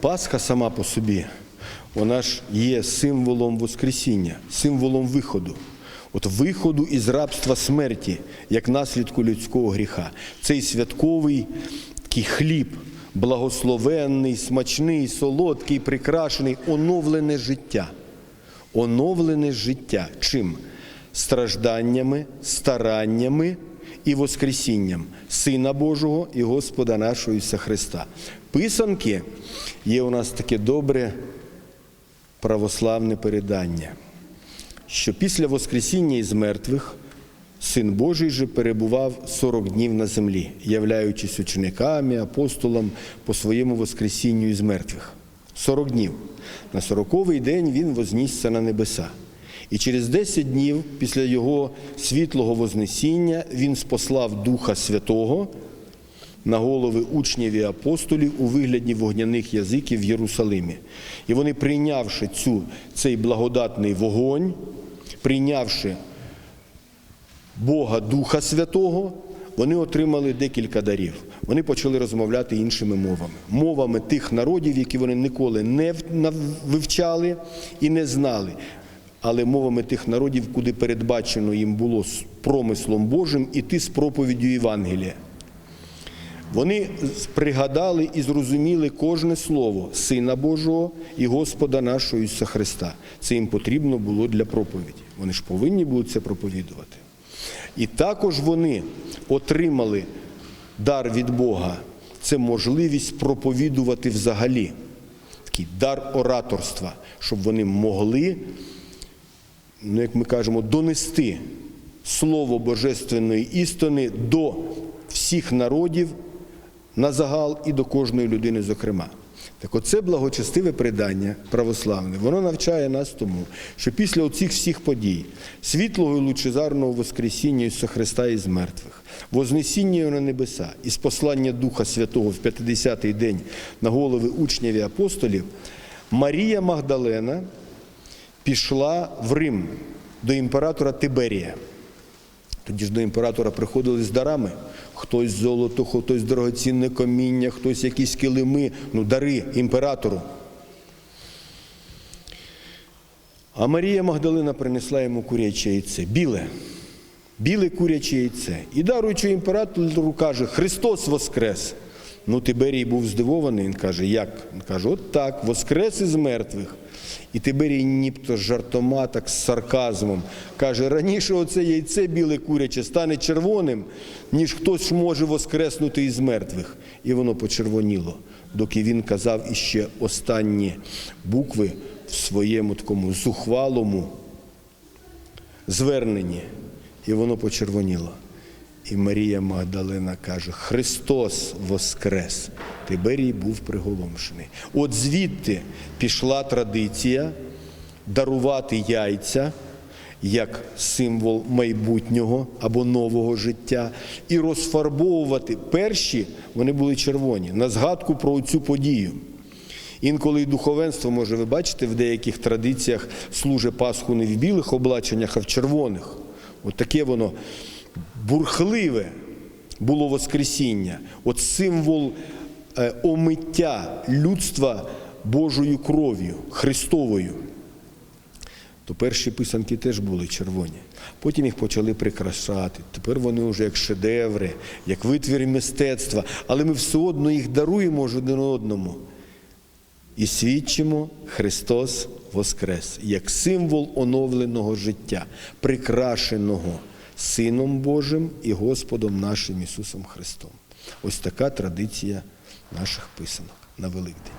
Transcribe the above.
Пасха сама по собі, вона ж є символом Воскресіння, символом виходу. От виходу із рабства смерті, як наслідку людського гріха. Цей святковий такий хліб, благословенний, смачний, солодкий, прикрашений, оновлене життя. Оновлене життя. Чим? Стражданнями, стараннями і Воскресінням Сина Божого і Господа нашого Ісуса Христа. Писанки є у нас таке добре православне передання, що після Воскресіння із мертвих Син Божий же перебував 40 днів на землі, являючись учениками, апостолам по своєму Воскресінню із мертвих. 40 днів. На 40-й день він вознісся на небеса. І через 10 днів після його світлого Вознесіння він спослав Духа Святого на голови учнів і апостолів у вигляді вогняних язиків в Єрусалимі. І вони, прийнявши цю, цей благодатний вогонь, прийнявши Бога Духа Святого, вони отримали декілька дарів. Вони почали розмовляти іншими мовами, мовами тих народів, які вони ніколи не вивчали і не знали. Але мовами тих народів, куди передбачено їм було з промислом Божим іти з проповіддю Євангелія. Вони пригадали і зрозуміли кожне слово Сина Божого і Господа нашого Ісуса Христа. Це їм потрібно було для проповіді. Вони ж повинні були це проповідувати. І також вони отримали дар від Бога. Це можливість проповідувати взагалі. Такий дар ораторства, щоб вони могли, як ми кажемо, донести слово Божественної істини до всіх народів на загал і до кожної людини, зокрема. Так оце благочестиве предання православне, воно навчає нас тому, що після оцих всіх подій, світлого і лучезарного Воскресіння Ісуса Христа із мертвих, Вознесіння Його на небеса і спослання Духа Святого в 50-й день на голови учнів і апостолів, Марія Магдалена пішла в Рим до імператора Тиберія. Тоді ж до імператора приходили з дарами. Хтось золото, хтось дорогоцінне каміння, хтось якісь килими, ну дари імператору. А Марія Магдалина принесла йому куряче яйце, біле, біле куряче яйце. І даруючи імператору, каже, Христос воскрес. Ну, Тиберій був здивований, він каже, як? Він каже, от так, воскрес із мертвих. І Тиберій нібито жартома, так з сарказмом, каже, раніше оце яйце біле куряче стане червоним, ніж хтось може воскреснути із мертвих. І воно почервоніло, доки він казав іще останні букви в своєму такому зухвалому зверненні. І воно почервоніло. І Марія Магдалина каже: Христос воскрес. Тиберій був приголомшений. От звідти пішла традиція дарувати яйця як символ майбутнього або нового життя, і розфарбовувати перші вони були червоні на згадку про цю подію. Інколи і духовенство, може, ви бачите, в деяких традиціях служить Пасху не в білих облаченнях, а в червоних. От таке воно бурхливе було Воскресіння. От символ е, омиття людства Божою кров'ю, Христовою. То перші писанки теж були червоні. Потім їх почали прикрашати. Тепер вони вже як шедеври, як витвір мистецтва. Але ми все одно їх даруємо один одному і свідчимо Христос Воскрес як символ оновленого життя, прикрашеного Сином Божим і Господом нашим Ісусом Христом. Ось така традиція наших писанок на Великдень.